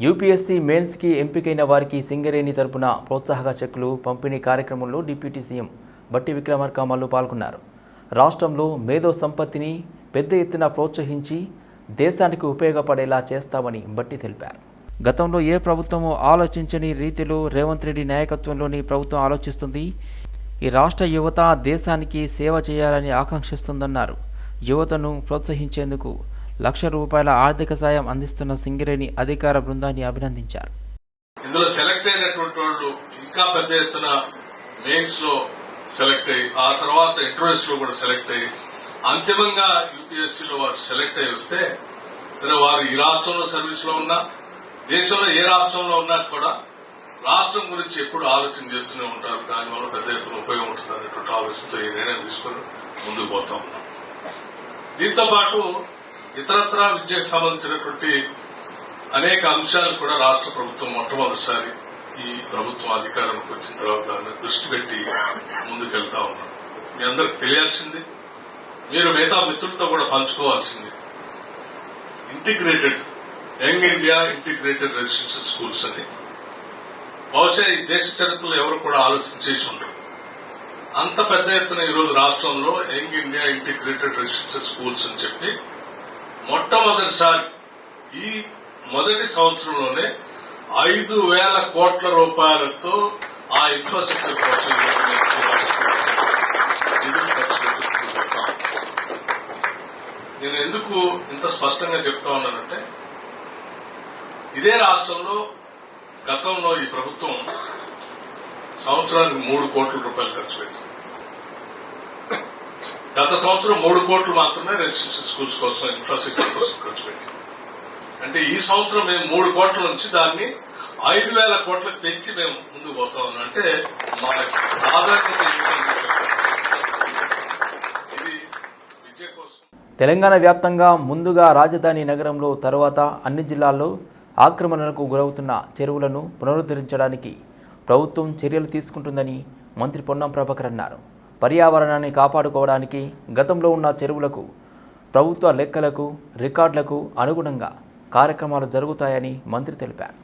UPSC మెయిన్స్కి ఎంపికైన వారికి సింగరేణి తరపున ప్రోత్సాహక చెక్కులు పంపిణీ కార్యక్రమంలో డిప్యూటీ సీఎం బట్టి విక్రమార్క పాల్గొన్నారు. రాష్ట్రంలో మేధో సంపత్తిని పెద్ద ఎత్తున ప్రోత్సహించి దేశానికి ఉపయోగపడేలా చేస్తామని బట్టి తెలిపారు. గతంలో ఏ ప్రభుత్వమో ఆలోచించని రీతిలో రేవంత్ రెడ్డి నాయకత్వంలోని ప్రభుత్వం ఆలోచిస్తుంది. ఈ రాష్ట్ర యువత దేశానికి సేవ చేయాలని ఆకాంక్షిస్తుందన్నారు. యువతను ప్రోత్సహించేందుకు లక్ష రూపాయల ఆర్థిక సాయం అందిస్తున్న సింగరేణి అధికార బృందాన్ని అభినందించారు. ఇందులో సెలెక్ట్ అయినటువంటి వాళ్ళు ఇంకా పెద్ద ఎత్తున మెయిన్స్లో సెలెక్ట్ అయ్యి ఆ తర్వాత ఇంటర్వ్యూస్లో కూడా సెలెక్ట్ అయ్యి అంతిమంగా యూపీఎస్సీలో వారు సెలెక్ట్ అయ్యి వస్తే సరే వారు ఈ రాష్ట్రంలో సర్వీస్లో ఉన్నా దేశంలో ఏ రాష్ట్రంలో ఉన్నా కూడా రాష్ట్రం గురించి ఎప్పుడు ఆలోచన చేస్తూనే ఉంటారు. దానివల్ల పెద్ద ఎత్తున ఉపయోగం ఉంటుంది అనేటువంటి ఆలోచనతో ఈ నిర్ణయం తీసుకుని ముందుకు పోతా ఉన్నాం. దీంతో పాటు ఇతరత్ర విద్యకు సంబంధించినటువంటి అనేక అంశాలు కూడా రాష్ట్ర ప్రభుత్వం మొట్టమొదటిసారి ఈ ప్రభుత్వం అధికారంలోకి వచ్చిన తర్వాత దాన్ని దృష్టి పెట్టి ముందుకెళ్తా ఉన్నాం. మీ అందరికి తెలియాల్సింది మీరు మిగతా మిత్రులతో కూడా పంచుకోవాల్సింది integrated young India integrated residential schools అని. బహుశా ఈ దేశ చరిత్రలో ఎవరు కూడా ఆలోచన చేసి ఉండరు. అంత పెద్ద ఎత్తున ఈరోజు రాష్ట్రంలో young India integrated residential schools అని చెప్పి మొట్టమొదటిసారి ఈ మొదటి సంవత్సరంలోనే ఐదు వేల కోట్ల రూపాయలతో ఆ ఇన్ఫ్రాస్ట్రక్చర్ కోసం ఖర్చు నేను ఎందుకు ఇంత స్పష్టంగా చెప్తా ఉన్నానంటే ఇదే రాష్ట్రంలో గతంలో ఈ ప్రభుత్వం సంవత్సరానికి మూడు కోట్ల రూపాయలు ఖర్చు పెట్టింది. గత సంవత్సరం మూడు కోట్లు మాత్రమే రెసిడెన్షియల్ స్కూల్స్ కోసం ఇన్ఫ్రాస్ట్రక్చర్ కోసం ఖర్చు పెట్టింది అంటే ఈ సంవత్సరం మేము మూడు కోట్ల నుంచి దాన్ని ఐదు వేల కోట్లకు పెంచి మేము ముందుకు పోతా ఉన్నాం. అంటే మా ప్రాధాన్యత ఇది విద్య కోసం. తెలంగాణ వ్యాప్తంగా ముందుగా రాజధాని నగరంలో తరువాత అన్ని జిల్లాల్లో ఆక్రమణలకు గురవుతున్న చెరువులను పునరుద్ధరించడానికి ప్రభుత్వం చర్యలు తీసుకుంటుందని మంత్రి పొన్నం ప్రభాకర్ అన్నారు. పర్యావరణాన్ని కాపాడుకోవడానికి గతంలో ఉన్న చెరువులకు ప్రభుత్వ లెక్కలకు రికార్డులకు అనుగుణంగా కార్యక్రమాలు జరుగుతాయని మంత్రి తెలిపారు.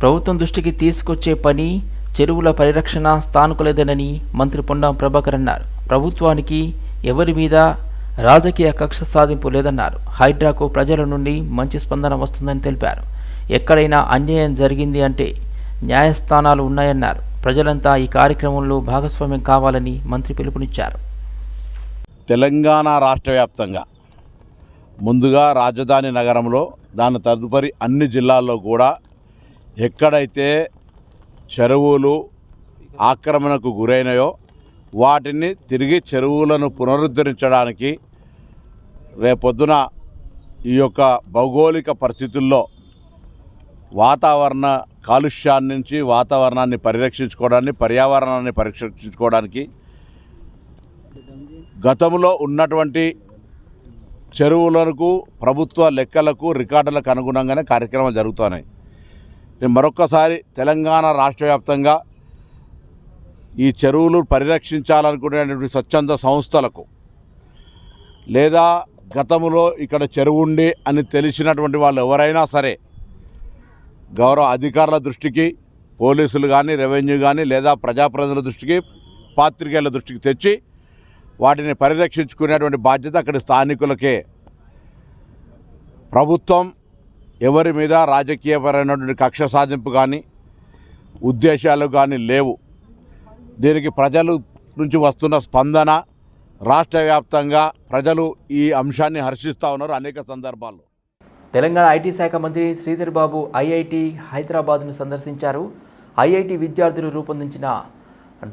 ప్రభుత్వం దృష్టికి తీసుకొచ్చే పని చెరువుల పరిరక్షణ స్థానుకులేదనని మంత్రి పొండం ప్రభాకర్ అన్నారు. ప్రభుత్వానికి ఎవరి మీద రాజకీయ కక్ష సాధింపు లేదన్నారు. హైడ్రాకు ప్రజల నుండి మంచి స్పందన వస్తుందని తెలిపారు. ఎక్కడైనా అన్యాయం జరిగింది అంటే న్యాయస్థానాలు ఉన్నాయన్నారు. ప్రజలంతా ఈ కార్యక్రమంలో భాగస్వామ్యం కావాలని మంత్రి పిలుపునిచ్చారు. తెలంగాణ రాష్ట్ర వ్యాప్తంగా ముందుగా రాజధాని నగరంలో దాని తదుపరి అన్ని జిల్లాల్లో కూడా ఎక్కడైతే చెరువులు ఆక్రమణకు గురైనాయో వాటిని తిరిగి చెరువులను పునరుద్ధరించడానికి రేపొద్దున ఈ యొక్క భౌగోళిక పరిస్థితుల్లో వాతావరణ కాలుష్యాన్ని నుంచి వాతావరణాన్ని పరిరక్షించుకోవడానికి పర్యావరణాన్ని పరిరక్షించుకోవడానికి గతంలో ఉన్నటువంటి చెరువులకు ప్రభుత్వ లెక్కలకు రికార్డులకు అనుగుణంగానే కార్యక్రమాలు జరుగుతున్నాయి. నేను మరొక్కసారి తెలంగాణ రాష్ట్ర వ్యాప్తంగా ఈ చెరువులు పరిరక్షించాలనుకునేటువంటి స్వచ్ఛంద సంస్థలకు లేదా గతంలో ఇక్కడ చెరువు ఉండి అని తెలిసినటువంటి వాళ్ళు ఎవరైనా సరే గౌరవ అధికారుల దృష్టికి పోలీసులు కానీ రెవెన్యూ కానీ లేదా ప్రజాప్రతినిధుల దృష్టికి పాత్రికేయుల దృష్టికి తెచ్చి వాటిని పరిరక్షించుకునేటువంటి బాధ్యత అక్కడి స్థానికులకే. ప్రభుత్వం ఎవరి మీద రాజకీయపరమైనటువంటి కక్ష సాధింపు కానీ ఉద్దేశాలు కానీ లేవు. దీనికి ప్రజలు నుంచి వస్తున్న స్పందన రాష్ట్ర వ్యాప్తంగా ప్రజలు ఈ అంశాన్ని హర్షిస్తూ ఉన్నారు అనేక సందర్భాల్లో. తెలంగాణ ఐటీ శాఖ మంత్రి శ్రీధర్ బాబు ఐఐటి హైదరాబాద్ను సందర్శించారు. ఐఐటి విద్యార్థులు రూపొందించిన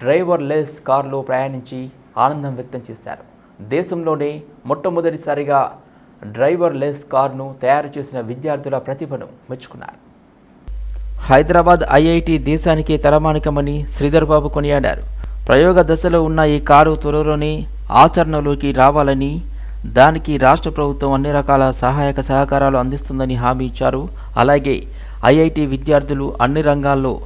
డ్రైవర్ లెస్ కారులో ప్రయాణించి ఆనందం వ్యక్తం చేశారు. దేశంలోనే మొట్టమొదటిసారిగా డ్రైవర్ లెస్ కారును తయారు చేసిన విద్యార్థుల ప్రతిభను మెచ్చుకున్నారు. హైదరాబాద్ ఐఐటి దేశానికి తలమానికమని శ్రీధర్ బాబు కొనియాడారు. ప్రయోగ దశలో ఉన్న ఈ కారు త్వరలోనే ఆచరణలోకి రావాలని దానికి రాష్ట్ర ప్రభుత్వం అన్ని రకాల సహాయక సహకారాలు అందిస్తుందని హామీ ఇచ్చారు. అలాగే ఐఐటి విద్యార్థులు అన్ని రంగాల్లో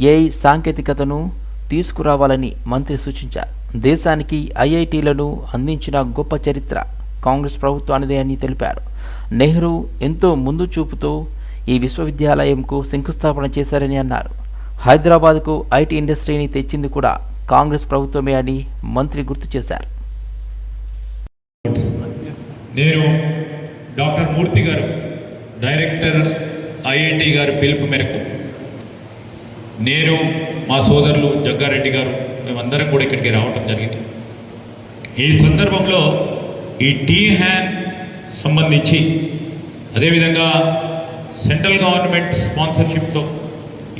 ఏఐ సాంకేతికతను తీసుకురావాలని మంత్రి సూచించారు. దేశానికి ఐఐటీలను అందించిన గొప్ప చరిత్ర కాంగ్రెస్ ప్రభుత్వానిదే అని తెలిపారు. నెహ్రూ ఎంతో ముందు చూపుతో ఈ విశ్వవిద్యాలయంకు శంకుస్థాపన చేశారని అన్నారు. హైదరాబాద్కు ఐటీ ఇండస్ట్రీని తెచ్చింది కూడా కాంగ్రెస్ ప్రభుత్వమే అని మంత్రి గుర్తు చేశారు. నేను డాక్టర్ మూర్తి గారు డైరెక్టర్ ఐఐటి గారి పిలుపు మేరకు నేను మా సోదరులు జగ్గారెడ్డి గారు మేమందరం కూడా ఇక్కడికి రావటం జరిగింది. ఈ సందర్భంలో ఈ టీ హ్యాన్ సంబంధించి అదేవిధంగా సెంట్రల్ గవర్నమెంట్ స్పాన్సర్షిప్తో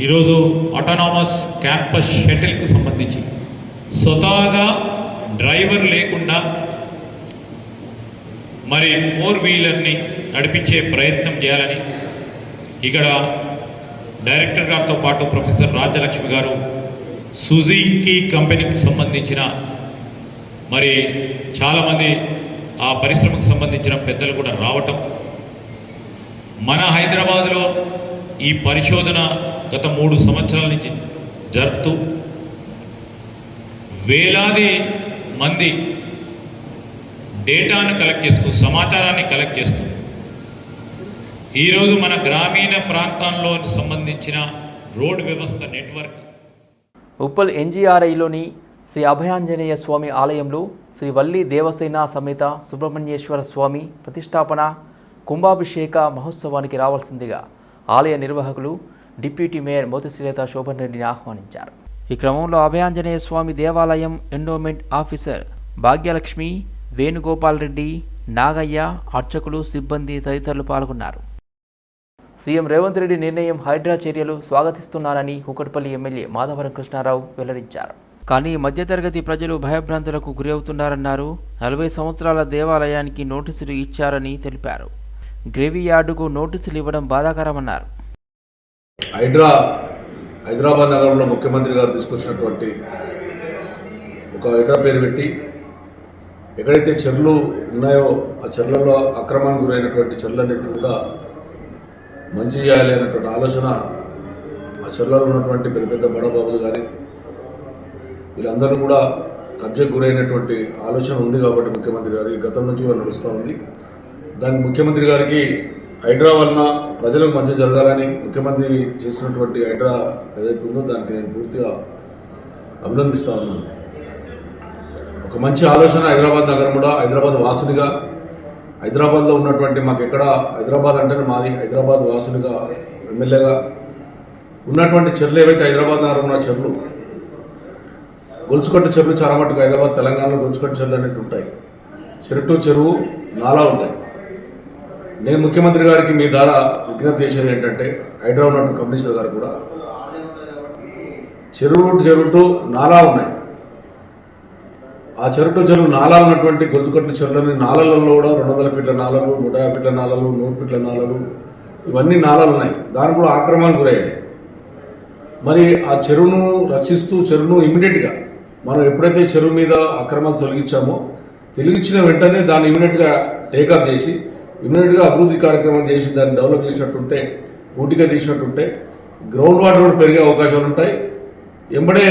ఈరోజు ఆటోనామస్ క్యాంపస్ షటిల్కు సంబంధించి స్వతహాగా డ్రైవర్ లేకుండా మరి ఫోర్ వీలర్ని నడిపించే ప్రయత్నం చేయాలని ఇక్కడ డైరెక్టర్ గారితో పాటు ప్రొఫెసర్ రాజలక్ష్మి గారు సుజీకి కంపెనీకి సంబంధించిన మరి చాలామంది ఆ పరిశ్రమకు సంబంధించిన పెద్దలు కూడా రావటం మన హైదరాబాద్లో ఈ పరిశోధన గత మూడు సంవత్సరాల నుంచి జరుపుతూ వేలాది మంది డేటాను కలెక్ట్ చేస్తూ సమాచారాన్ని కలెక్ట్ చేస్తూ. ఈరోజు మన గ్రామీణ ప్రాంతాల్లో సంబంధించిన రోడ్ వ్యవస్థ నెట్వర్క్. ఉప్పల్ ఎన్జీఆర్ఐలోని శ్రీ అభయాంజనేయ స్వామి ఆలయంలో శ్రీ వల్లి దేవసేన సమేత సుబ్రహ్మణ్యేశ్వర స్వామి ప్రతిష్టాపన కుంభాభిషేక మహోత్సవానికి రావాల్సిందిగా ఆలయ నిర్వాహకులు డిప్యూటీ మేయర్ మోతిశ్రీలత శోభన్ రెడ్డిని ఆహ్వానించారు. ఈ క్రమంలో అభయాంజనేయ స్వామి దేవాలయం ఎండోమెంట్ ఆఫీసర్ భాగ్యలక్ష్మి వేణుగోపాల్ రెడ్డి నాగయ్య అర్చకులు సిబ్బంది తదితరులు పాల్గొన్నారు. సీఎం రేవంత్ రెడ్డి నిర్ణయం హైడ్రా చర్యలు స్వాగతిస్తున్నానని కుకట్పల్లి ఎమ్మెల్యే మాధవరం కృష్ణారావు వెల్లడించారు. కానీ మధ్యతరగతి ప్రజలు భయభ్రాంతులకు గురవుతున్నారన్నారు. నలభై సంవత్సరాల దేవాలయానికి నోటీసులు ఇచ్చారని తెలిపారు. గ్రేవీయార్డుకు నోటీసులు ఇవ్వడం బాధాకరమన్నారు. హైడ్రా హైదరాబాద్ నగరంలో ముఖ్యమంత్రి గారు తీసుకొచ్చినటువంటి ఒక హైడ్రా పేరు పెట్టి ఎక్కడైతే చెర్లు ఉన్నాయో ఆ చెర్లలో అక్రమానికి గురైనటువంటి చెర్లన్నింటినీ కూడా మంచి చేయాలి అనేటువంటి ఆలోచన ఆ చెర్లలో ఉన్నటువంటి పెద్ద పెద్ద బడబాబులు కానీ వీళ్ళందరూ కూడా కబ్జకు గురైనటువంటి ఆలోచన ఉంది కాబట్టి ముఖ్యమంత్రి గారు ఈ గతం నుంచి కూడా నడుస్తూ ఉంది. దానికి ముఖ్యమంత్రి గారికి హైడ్రా వలన ప్రజలకు మంచి జరగాలని ముఖ్యమంత్రి చేసినటువంటి హైడ్రా ఏదైతే ఉందో దానికి నేను పూర్తిగా అభినందిస్తా ఉన్నాను. ఒక మంచి ఆలోచన హైదరాబాద్ నగరం కూడా హైదరాబాద్ వాసునిగా హైదరాబాద్లో ఉన్నటువంటి మాకు ఎక్కడ హైదరాబాద్ అంటేనే మాది హైదరాబాద్ వాసునిగా ఎమ్మెల్యేగా ఉన్నటువంటి చెర్లు ఏవైతే హైదరాబాద్ నగరం ఉన్న చెర్లు. గొలుసుకట్టు చెరువులు చాలా మటుకు హైదరాబాద్ తెలంగాణలో గొలుసుకట్టు చెరువులు అనేవి ఉంటాయి. చెరుటు చెరువు నాలా ఉంటాయి. నేను ముఖ్యమంత్రి గారికి మీ ద్వారా విజ్ఞప్తి చేసేది ఏంటంటే హైదరాబాద్ ఉన్నటువంటి కమిషనర్ గారు కూడా చెరువు చెరుటు నాలా ఉన్నాయి. ఆ చెరుటు చెరువు నాలా ఉన్నటువంటి గొంతుకట్ల చెరువులని నాలలలో కూడా రెండు వందల ఫీట్ల నాలలు నూట యాభై ఫీట్ల నాలలు నూరు ఫీట్ల నాలలు ఇవన్నీ నాలలు ఉన్నాయి. దాని కూడా ఆక్రమణకు గురయ్యాయి. మరి ఆ చెరువును రక్షిస్తూ చెరువును ఇమీడియట్గా మనం ఎప్పుడైతే చెరువు మీద అక్రమాలు తొలగించామో తొలగించిన వెంటనే దాన్ని ఇమీడియట్గా టేకప్ చేసి ఇమీడియట్గా అభివృద్ధి కార్యక్రమాలు చేసి దాన్ని డెవలప్ చేసినట్టుంటే పూర్తిగా తీసినట్టుంటే గ్రౌండ్ వాటర్ కూడా పెరిగే అవకాశాలు ఉంటాయి. ఎంబడే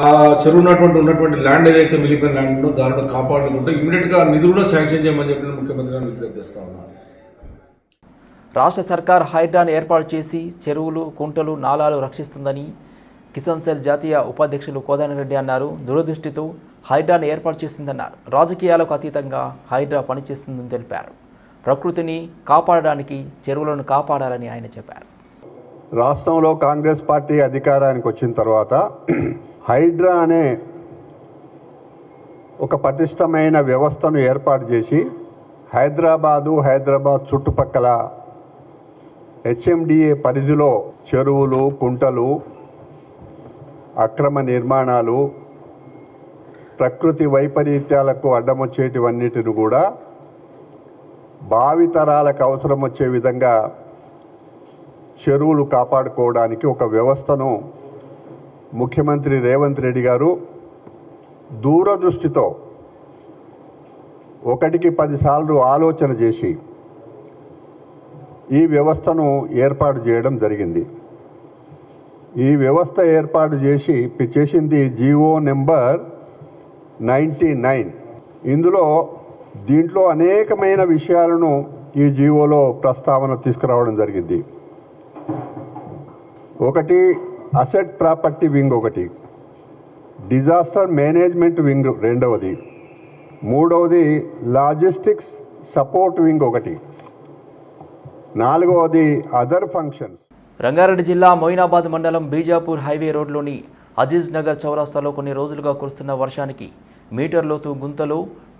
ఆ చెరువు ఉన్నటువంటి ఉన్నటువంటి ల్యాండ్ ఏదైతే మిగిలిపోయిన ల్యాండ్ ఉందో దానిలో కాపాడుకుంటే ఇమీడియట్గా నిధులు కూడా శాంక్షన్ చేయమని చెప్పి నేను ముఖ్యమంత్రి గారిని విజ్ఞప్తి చేస్తా ఉన్నాను. రాష్ట్ర సర్కార్ హైడ్రాను ఏర్పాటు చేసి చెరువులు కుంటలు నాలాలు రక్షిస్తుందని కిసాన్ సెల్ జాతీయ ఉపాధ్యక్షులు కోదానరెడ్డి అన్నారు. దురదృష్టితో హైడ్రాను ఏర్పాటు చేసిందన్నారు. రాజకీయాలకు అతీతంగా హైడ్రా పనిచేస్తుందని తెలిపారు. ప్రకృతిని కాపాడడానికి చెరువులను కాపాడాలని ఆయన చెప్పారు. రాష్ట్రంలో కాంగ్రెస్ పార్టీ అధికారానికి వచ్చిన తర్వాత హైడ్రా అనే ఒక పటిష్టమైన వ్యవస్థను ఏర్పాటు చేసి హైదరాబాదు హైదరాబాద్ చుట్టుపక్కల హెచ్ఎండిఏ పరిధిలో చెరువులు కుంటలు అక్రమ నిర్మాణాలు ప్రకృతి వైపరీత్యాలకు అడ్డమొచ్చేటివన్నిటిని కూడా భావితరాలకు అవసరం వచ్చే విధంగా చెరువులు కాపాడుకోవడానికి ఒక వ్యవస్థను ముఖ్యమంత్రి రేవంత్ రెడ్డి గారు దూరదృష్టితో ఒకటికి పదిసార్లు ఆలోచన చేసి ఈ వ్యవస్థను ఏర్పాటు చేయడం జరిగింది. ఈ వ్యవస్థ ఏర్పాటు చేసి చేసింది జీవో నెంబర్ నైంటీ నైన్. ఇందులో దీంట్లో అనేకమైన విషయాలను ఈ జీవోలో ప్రస్తావన తీసుకురావడం జరిగింది. ఒకటి అసెట్ ప్రాపర్టీ వింగ్ ఒకటి. డిజాస్టర్ మేనేజ్మెంట్ వింగ్ రెండవది. మూడవది లాజిస్టిక్స్ సపోర్ట్ వింగ్ ఒకటి. నాలుగవది అదర్ ఫంక్షన్స్. రంగారెడ్డి జిల్లా మొయినాబాద్ మండలం బీజాపూర్ హైవే రోడ్లోని అజీజ్ నగర్ చౌరాస్తాలో కొన్ని రోజులుగా కురుస్తున్న వర్షానికి మీటర్ లోతు గుంతలో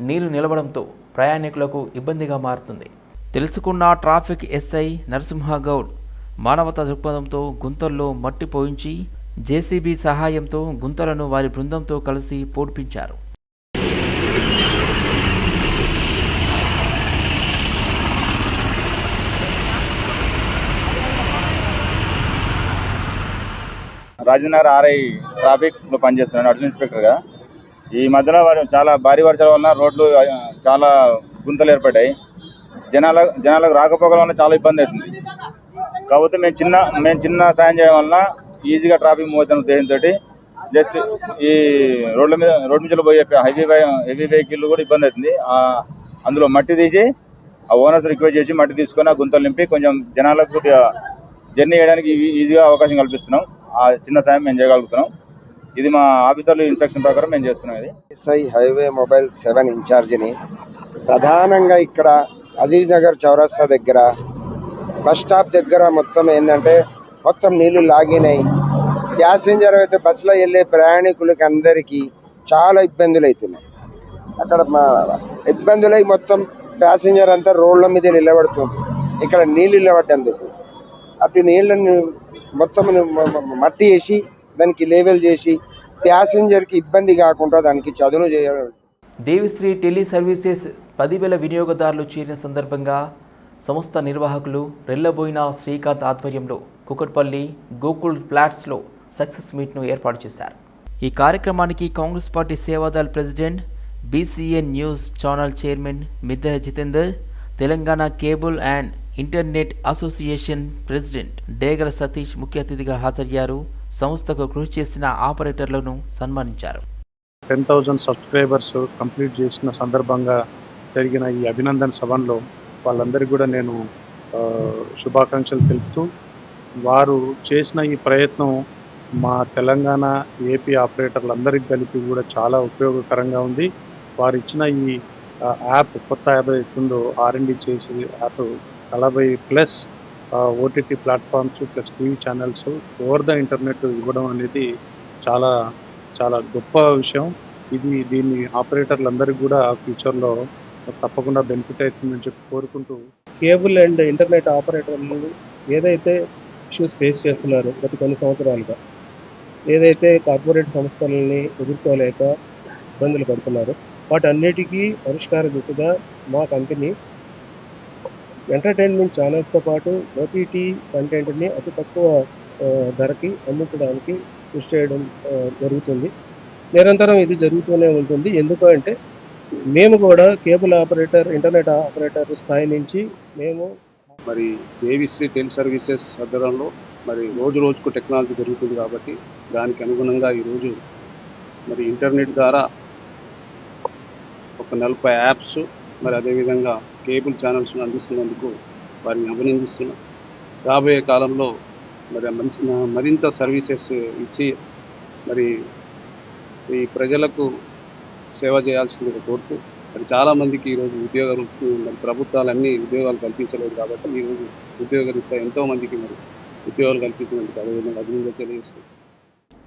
నీళ్ళు నిలవడంతో ప్రయాణికులకు ఇబ్బందిగా మారుతుంది. తెలుసుకున్న ట్రాఫిక్ ఎస్ఐ నరసింహగౌడ్ మానవతా దృక్పథంతో గుంతల్లో మట్టి పోయించి జేసీబీ సహాయంతో గుంతలను వారి బృందంతో కలిసి పూడ్పించారు. రాజనగర్ ఆర్ఐ ట్రాఫిక్లో పనిచేస్తున్నాను అడిషనల్ ఇన్స్పెక్టర్గా ఈ మధ్యలో చాలా భారీ వర్షాల వలన రోడ్లు చాలా గుంతలు ఏర్పడ్డాయి. జనాల జనాలకు రాకపోకల వల్ల చాలా ఇబ్బంది అవుతుంది. కాకపోతే మేము చిన్న మేము చిన్న సాయం చేయడం వలన ఈజీగా ట్రాఫిక్ మూవ్ అవుతున్న ఉద్దేశంతో జస్ట్ ఈ రోడ్ల మీద రోడ్డు నుంచి పోయే హెవీ హెవీ వెహికల్ కూడా ఇబ్బంది అవుతుంది. అందులో మట్టి తీసి ఆ ఓనర్స్ రిక్వెస్ట్ చేసి మట్టి తీసుకొని ఆ గుంతలు నింపి కొంచెం జనాలకు కొద్దిగా జర్నీ చేయడానికి ఈ- ఈజీగా అవకాశం కల్పిస్తున్నాం. ఆ చిన్న సాయం మేము చేయగలుగుతున్నాం. ఇది మా ఆఫీసర్లు ఇన్స్ట్రక్షన్ ప్రకారం మేము చేస్తున్నాం ఇది. ఎస్ఐ హైవే మొబైల్ సెవెన్ ఇన్ఛార్జిని ప్రధానంగా ఇక్కడ అజీజ్ నగర్ చౌరస్తా దగ్గర బస్ స్టాప్ దగ్గర మొత్తం ఏంటంటే మొత్తం నీళ్ళు లాగినాయి. ప్యాసింజర్ అయితే బస్సులో వెళ్ళే ప్రయాణికులకి అందరికీ చాలా ఇబ్బందులు అవుతున్నాయి అక్కడ మా ఇబ్బందులై మొత్తం ప్యాసింజర్ అంతా రోడ్ల మీద నిలబడుతుంది ఇక్కడ నీళ్ళు నిలబడ్డందుకు. అటు నీళ్ళని మొత్తం మట్టి వేసి దానికి లేవెల్ చేసి ప్యాసింజర్కి ఇబ్బంది కాకుండా దానికి చదును చేయాలి. దేవిశ్రీ టెలి సర్వీసెస్ పదివేల వినియోగదారులు చేరిన సందర్భంగా సంస్థ నిర్వాహకులు రెల్లబోయిన శ్రీకాంత్ ఆధ్వర్యంలో కుకట్పల్లి గోకుల్ ఫ్లాట్స్లో సక్సెస్ మీట్ను ఏర్పాటు చేశారు. ఈ కార్యక్రమానికి Congress party Seva Dal president BCN news channel chairman Midde Jitender Telangana cable and internet association president Degala Satish ముఖ్య అతిథిగా హాజరయ్యారు. సంస్థకు కృషి చేసిన ఆపరేటర్లను సన్మానించారు. టెన్ థౌజండ్ సబ్స్క్రైబర్స్ కంప్లీట్ చేసిన సందర్భంగా జరిగిన ఈ అభినందన సభలో వాళ్ళందరికీ కూడా నేను శుభాకాంక్షలు తెలుపుతూ వారు చేసిన ఈ ప్రయత్నం మా తెలంగాణ ఏపీ ఆపరేటర్లందరికీ కలిపి కూడా చాలా ఉపయోగకరంగా ఉంది. వారు ఇచ్చిన ఈ యాప్ కొత్త యాప్ అవుతుందో ఆర్ఎండి చేసి యాప్ నలభై plus OTT platforms plus TV channels over the internet ఇవ్వడం అనేది చాలా చాలా గొప్ప విషయం. ఇది దీన్ని ఆపరేటర్లందరికీ కూడా ఫ్యూచర్లో తప్పకుండా బెనిఫిట్ అవుతుందని చెప్పి కోరుకుంటూ కేబుల్ అండ్ ఇంటర్నెట్ ఆపరేటర్లు ఏదైతే ఇష్యూస్ ఫేస్ చేస్తున్నారు గత కొన్ని సంవత్సరాలుగా ఏదైతే కార్పొరేట్ సంస్థలని ఎదుర్కోలేక ఇబ్బందులు పడుతున్నారు వాటన్నిటికీ పరిష్కార దిశగా మా కంపెనీ ఎంటర్టైన్మెంట్ ఛానల్స్తో పాటు ఓటీటీ కంటెంట్ని అతి తక్కువ ధరకి అందించడానికి కృషి చేయడం జరుగుతుంది. నిరంతరం ఇది జరుగుతూనే ఉంటుంది. ఎందుకు అంటే మేము కూడా కేబుల్ ఆపరేటర్ ఇంటర్నెట్ ఆపరేటర్ స్థాయి నుంచి మేము మరి దేవిశ్రీ టెలి సర్వీసెస్ ఆధ్వర్యంలో మరి రోజు రోజుకు టెక్నాలజీ పెరుగుతుంది కాబట్టి దానికి అనుగుణంగా ఈరోజు మరి ఇంటర్నెట్ ద్వారా ఒక నలభై యాప్స్ మరి అదేవిధంగా కేబుల్ ఛానల్స్ను అందిస్తున్నందుకు వారిని అభినందిస్తున్నాం. రాబోయే కాలంలో మరి మంచి మరింత సర్వీసెస్ ఇచ్చి మరి ఈ ప్రజలకు సేవ చేయాల్సిందిగా కోరుతూ మరి చాలామందికి ఈరోజు ఉద్యోగాలు మరి ప్రభుత్వాలన్నీ ఉద్యోగాలు కల్పించలేదు కాబట్టి ఈరోజు ఉద్యోగరీత్యా ఎంతో మందికి మరి ఉద్యోగాలు కల్పించినందుకు అదేవిధంగా అభినందన తెలియజేస్తుంది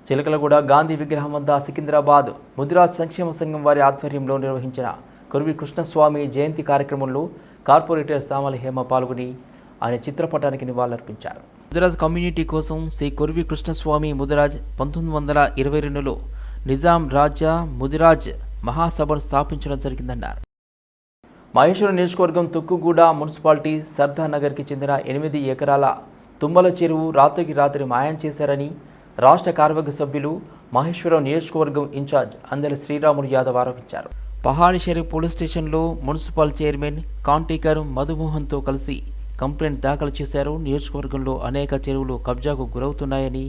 చిలకలగూడ గాంధీ విగ్రహం వద్ద సికింద్రాబాద్ ముదిరాజ్ సంక్షేమ సంఘం వారి ఆధ్వర్యంలో నిర్వహించిన కురువి కృష్ణస్వామి జయంతి కార్యక్రమంలో కార్పొరేటర్ సామల హేమ పాల్గొని ఆయన చిత్రపటానికి నివాళులర్పించారు. ముదిరాజ్ కమ్యూనిటీ కోసం శ్రీ కురువి కృష్ణస్వామి ముదిరాజ్ పంతొమ్మిది వందల ఇరవై రెండులో నిజాం రాజా ముదిరాజ్ మహాసభను స్థాపించడం జరిగిందన్నారు. మహేశ్వరం నియోజకవర్గం తుక్కుగూడ మున్సిపాలిటీ సర్దార్ నగర్కి చెందిన ఎనిమిది ఎకరాల తుమ్మల చెరువు రాత్రికి రాత్రి మాయం చేశారని రాష్ట్ర కార్యవర్గ సభ్యులు మహేశ్వరం నియోజకవర్గం ఇన్ఛార్జ్ అందరి శ్రీరాములు యాదవ్ ఆరోపించారు. పహాడి షరీఫ్ పోలీస్ స్టేషన్లో మున్సిపల్ చైర్మన్ కాంటీకర్ మధుమోహన్తో కలిసి కంప్లైంట్ దాఖలు చేశారు. నియోజకవర్గంలో అనేక చెరువులు కబ్జాకు గురవుతున్నాయని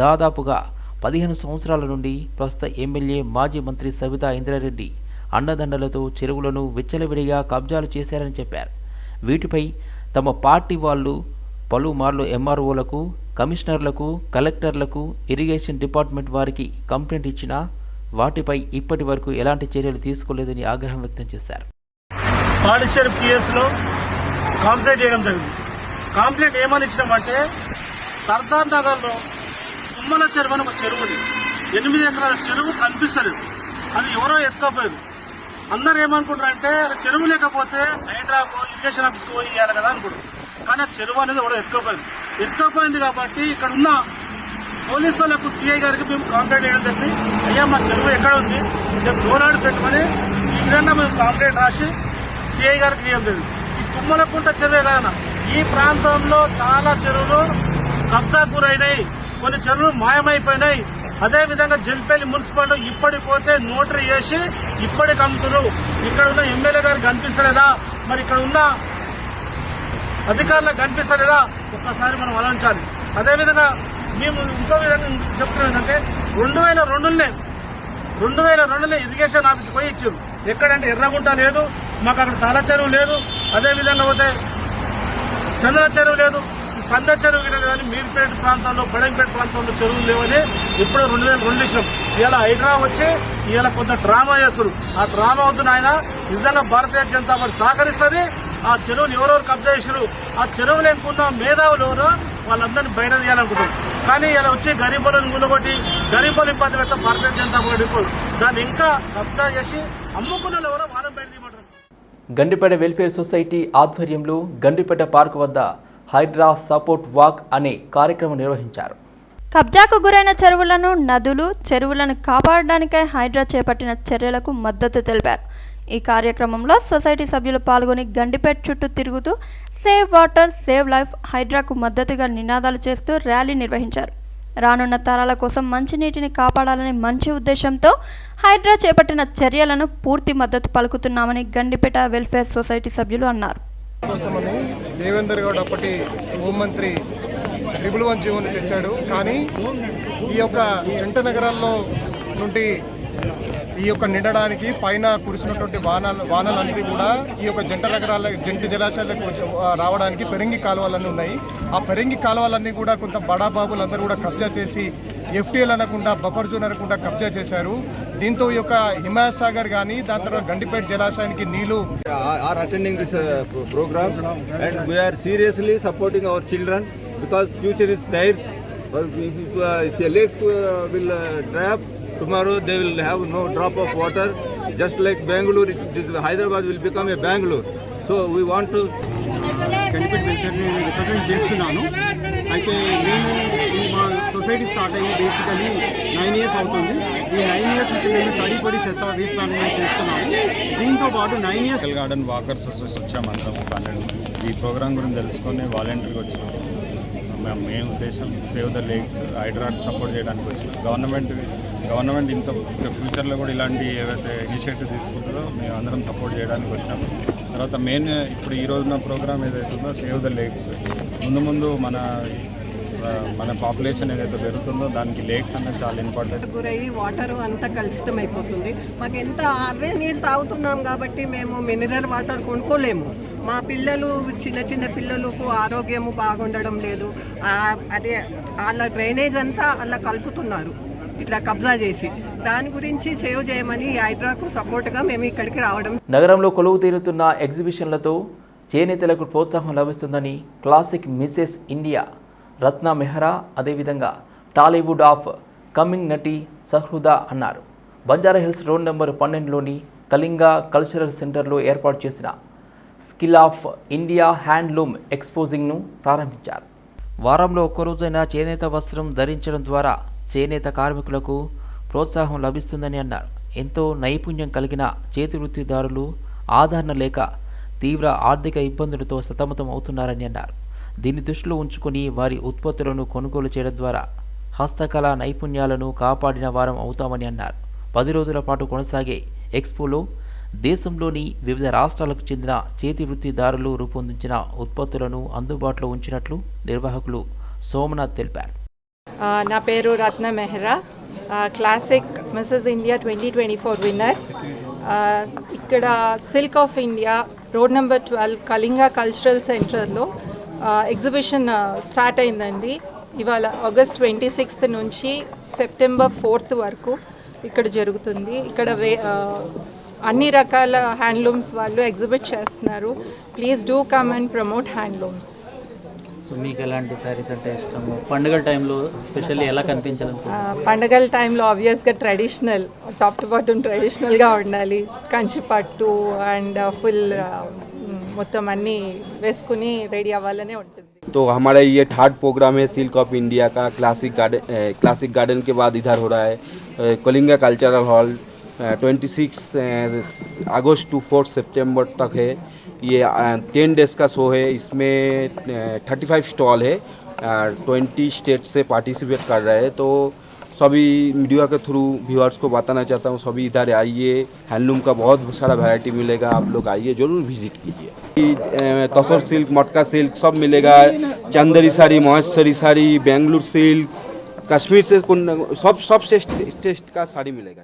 దాదాపుగా పదిహేను సంవత్సరాల నుండి ప్రస్తుత ఎమ్మెల్యే మాజీ మంత్రి సవితా ఇంద్రారెడ్డి అండదండలతో చెరువులను విచ్చలవిడిగా కబ్జాలు చేశారని చెప్పారు. వీటిపై తమ పార్టీ వాళ్ళు పలుమార్లు ఎంఆర్ఓలకు కమిషనర్లకు కలెక్టర్లకు ఇరిగేషన్ డిపార్ట్మెంట్ వారికి కంప్లైంట్ ఇచ్చినా వాటిపై ఇప్పటి వరకు ఎలాంటి చర్యలు తీసుకోలేదని ఆగ్రహం వ్యక్తం చేశారు. పాడిషర్ పిఎస్లో కంప్లైంట్ చేయడం జరిగింది. కంప్లైంట్ ఏమని ఇచ్చినామంటే సర్దార్ నగర్లో తుమ్మల చెరువు అని ఒక చెరువు ఎనిమిది ఎకరాల చెరువు కనిపిస్తలేదు. అది ఎవరో ఎత్తుకోపోయారు. అందరు ఏమనుకుంటారంటే చెరువు లేకపోతే హైడ్రాకో ఇరిగేషన్ ఆఫీస్కి పోయి ఇవ్వాలి కదా అనుకుంటారు. కానీ ఆ చెరువు అనేది ఎవరో ఎత్తుకోపోయింది ఎత్తుకోపోయింది కాబట్టి ఇక్కడ ఉన్న పోలీసు వాళ్ళకు సిఐ గారికి మేము కాంప్లైంట్ చేయడం జరిగింది. అయ్యా మా చెరువు ఎక్కడ ఉంది? మేము పోరాడి పెట్టుకొని ఈ విధంగా మేము కాంప్లైంట్ రాసి సిఐ గారికి ఇవ్వడం జరిగింది. ఈ తుమ్మలకుంట చెరువే కాదన్న ఈ ప్రాంతంలో చాలా చెరువులు కబ్జా గురైనాయి. కొన్ని చెరువులు మాయమైపోయినాయి. అదేవిధంగా జల్పల్లి మున్సిపాలిటీ ఇప్పటికి పోతే నోటరీ చేసి ఇప్పటికి అమ్ముతున్నారు. ఇక్కడ ఉన్న ఎమ్మెల్యే గారికి కనిపిస్తలేదా? మరి ఇక్కడ ఉన్న అధికారులకు కనిపిస్తలేదా? ఒక్కసారి మనం ఆలోచించాలి. అదేవిధంగా మేము ఇంకో విధంగా చెప్తున్నాం ఏంటంటే రెండు వేల రెండులోనే రెండు వేల రెండులో ఇరిగేషన్ ఆఫీస్ పోయి ఇచ్చారు. ఎక్కడంటే ఎర్రగుంట లేదు మాకు అక్కడ తల చెరువు లేదు. అదేవిధంగా పోతే చంద్ర చెరువు లేదు. సంద చెరువు గిట్ల లేదని మీర్పేట ప్రాంతంలో బడంపేట ప్రాంతంలో చెరువులు లేవని ఇప్పుడు రెండు వేల రెండు ఇచ్చినాం. ఇలా హైడ్రా వచ్చి ఇలా కొంత డ్రామా చేస్తారు ఆ డ్రామా వద్దు నాయన నిజంగా భారతీయ జనతా పార్టీ సహకరిస్తుంది. ఆ చెరువులు ఎవరెవరు కబ్జా చేసారు ఆ చెరువులు ఎంకున్న మేధావులు ఎవరో? వాళ్ళందరినీ బయట తీయాలనుకుంటారు కానీ ఇలా వచ్చి గరీబులను గులగొట్టి గరీబులు ఇబ్బంది పెడతా భారతీయ జనతా పార్టీ దాన్ని ఇంకా కబ్జా చేసి అమ్ముకున్న వాళ్ళు ఎవరో బయట తీయమంటారు. గండిపేట వెల్ఫేర్ సొసైటీ ఆధ్వర్యంలో గండిపేట పార్క్ వద్ద హైడ్రా సపోర్ట్ వాక్ అనే కార్యక్రమం నిర్వహించారు. కబ్జాకు గురైన చెరువులను నదులు చెరువులను కాపాడడానికై హైడ్రా చేపట్టిన చర్యలకు మద్దతు తెలిపారు. ఈ కార్యక్రమంలో సొసైటీ సభ్యులు పాల్గొని గండిపేట చుట్టూ తిరుగుతూ సేవ్ వాటర్ సేవ్ లైఫ్ హైడ్రాకు మద్దతుగా నినాదాలు చేస్తూ ర్యాలీ నిర్వహించారు. రానున్న తరాల కోసం మంచినీటిని కాపాడాలనే మంచి ఉద్దేశంతో హైడ్రా చేపట్టిన చర్యలను పూర్తి మద్దతు పలుకుతున్నామని గండిపేట వెల్ఫేర్ సొసైటీ సభ్యులు అన్నారు. కోసమని దేవేందర్ గౌడ్ అప్పటి హోంమంత్రి ట్రిపుల్ వన్ జీవోని తెచ్చాడు. కానీ ఈ యొక్క జంట నగరాల్లో నుండి ఈ యొక్క నిండడానికి పైన కురిసినటువంటి వానలు వానలన్నీ కూడా ఈ యొక్క జంట నగరాల జంటి జలాశయాలకు రావడానికి పెరంగి కాలువలన్నీ ఉన్నాయి. ఆ పెరంగి కాలువలన్నీ కూడా కొంత బడాబాబులందరూ కూడా కబ్జా చేసి ఎఫ్టీఎల్ అనకుండా బఫర్ జోన్ అనకుండా కబ్జా చేశారు. దీంతో ఈ యొక్క హిమాయత్ సాగర్ కానీ దాని తర్వాత గండిపేట జలాశయానికి నీళ్ళు are attending this program. And program and we are seriously supporting our children if uh, the lakes uh, will uh, dry up, tomorrow they will have no drop of water. Just like Bangalore, it, this, Hyderabad will become a Bangalore. So we want to Ganapathi వెల్ఫేర్ని represent చేస్తున్నాను. అయితే మేము ఈ మా society start అయ్యి basically nine years అవుతుంది. ఈ nine years నుంచి మేము తడి పొడి చెత్త వేస్ట్ మేనేజ్మెంట్ చేస్తున్నాము దీంతో పాటు నైన్ ఇయర్స్ గార్డెన్ వాకర్స్ వచ్చాము ఒక హండ్రెడ్ ఈ ప్రోగ్రామ్ గురించి తెలుసుకొని వాలంటీర్గా వచ్చినాం మేము ఉద్దేశం సేవ్ ద లేక్స్ హైడ్రాట్ సపోర్ట్ చేయడానికి వచ్చింది. గవర్నమెంట్ గవర్నమెంట్ ఇంత ఫ్యూచర్లో కూడా ఇలాంటి ఏవైతే ఇనిషియేటివ్ తీసుకుంటుందో మేము అందరం సపోర్ట్ చేయడానికి వచ్చాము తర్వాత మెయిన్ ఇప్పుడు ఈ రోజున ప్రోగ్రామ్ ఏదైతే ఉందో సేవ్ ద లేక్స్ ముందు ముందు మన మన పాపులేషన్ ఏదైతే పెరుగుతుందో దానికి లేక్స్ అనేది చాలా ఇంపార్టెంట్ గురయ్యి వాటర్ అంతా కలుషితం అయిపోతుంది మాకు ఎంత అవే నీళ్ళు తాగుతున్నాం కాబట్టి మేము మినరల్ వాటర్ కొనుక్కోలేము. మా పిల్లలు చిన్న చిన్న పిల్లలకు ఆరోగ్యము బాగుండడం లేదు. అదే వాళ్ళ డ్రైనేజ్ అంతా అలా కలుపుతున్నారు. ఇట్లా కబ్జా చేసి. దాని గురించి సేవ్ చేయమని హైడ్రాకు సపోర్ట్గా మేము ఇక్కడికి రావడం నగరంలో కొలువు తీరుతున్న ఎగ్జిబిషన్లతో చేనేతలకు ప్రోత్సాహం లభిస్తుందని classic Mrs India Ratna Mehra అదేవిధంగా టాలీవుడ్ ఆఫ్ కమింగ్ నటి సహృదా అన్నారు. బంజారా హిల్స్ రోడ్ నెంబర్ పన్నెండులోని కళింగ కల్చరల్ సెంటర్లో ఏర్పాటు చేసిన స్కిల్ ఆఫ్ ఇండియా హ్యాండ్లూమ్ ఎక్స్పోజింగ్ను ప్రారంభించారు. వారంలో ఒక్కరోజైనా చేనేత వస్త్రం ధరించడం ద్వారా చేనేత కార్మికులకు ప్రోత్సాహం లభిస్తుందని అన్నారు. ఎంతో నైపుణ్యం కలిగిన చేతి వృత్తిదారులు ఆదరణ లేక తీవ్ర ఆర్థిక ఇబ్బందులతో సతమతం అవుతున్నారని అన్నారు. దీన్ని దృష్టిలో ఉంచుకొని వారి ఉత్పత్తులను కొనుగోలు చేయడం ద్వారా హస్తకళ నైపుణ్యాలను కాపాడిన వారం అవుతామని అన్నారు. పది రోజుల పాటు కొనసాగే ఎక్స్పోలో దేశంలోని వివిధ రాష్ట్రాలకు చెందిన చేతి వృత్తిదారులు రూపొందించిన ఉత్పత్తులను అందుబాటులో ఉంచినట్లు నిర్వాహకులు సోమనాథ్ తెలిపారు. నా పేరు Ratna Mehra. Classic Mrs India twenty twenty four winner. ఇక్కడ silk of India road number twelve Kalinga cultural సెంటర్లో ఎగ్జిబిషన్ స్టార్ట్ అయిందండి. ఇవాళ ఆగస్ట్ ట్వంటీ సిక్స్త్ నుంచి సెప్టెంబర్ ఫోర్త్ వరకు ఇక్కడ జరుగుతుంది. ఇక్కడ వే అన్ని రకాల హ్యాండ్లూమ్స్ వాళ్ళు ఎగ్జిబిట్ చేస్తున్నారు please do come and promote handlooms so మీకు ఎలాంటి శారీస్ అంటే ఇష్టము పండుగ టైంలో స్పెషల్లీ ఎలా కనిపించాలనుకుంటున్నారు ఆ, పండగల టైంలో ఆబ్వియస్గా ట్రెడిషనల్ టాప్ టు బాటమ్ ట్రెడిషనల్గా ఉండాలి కంచి పట్టు అండ్ ఫుల్ మొత్తం అన్నీ వేసుకుని రెడీ అవ్వాలనే ఉంటుంది तो हमारा ये थर्ड प्रोग्राम है सिल्क ऑफ इंडिया का क्लासिक गार्डन क्लासिक गार्डन के बाद इधर हो रहा है अ, Kalinga cultural hall twenty six August to fourth सितंबर तक है। ये टेन डेज़ का शो है। इसमें थर्टी फाइव स्टॉल है। ट्वेंटी स्टेट से पार्टिसिपेट कर रहे हैं। तो सभी मीडिया के थ्रू व्यूअर्स को बताना चाहता हूँ, सभी इधर आइए। हैंडलूम का बहुत सारा वैरायटी मिलेगा। आप लोग आइए, ज़रूर विज़िट कीजिए। तसर सिल्क, मटका सिल्क सब मिलेगा। चंदेरी साड़ी, महेश्वरी साड़ी, बेंगलुरु सिल्क, कश्मीर से सब सबसे स्टेट का साड़ी मिलेगा।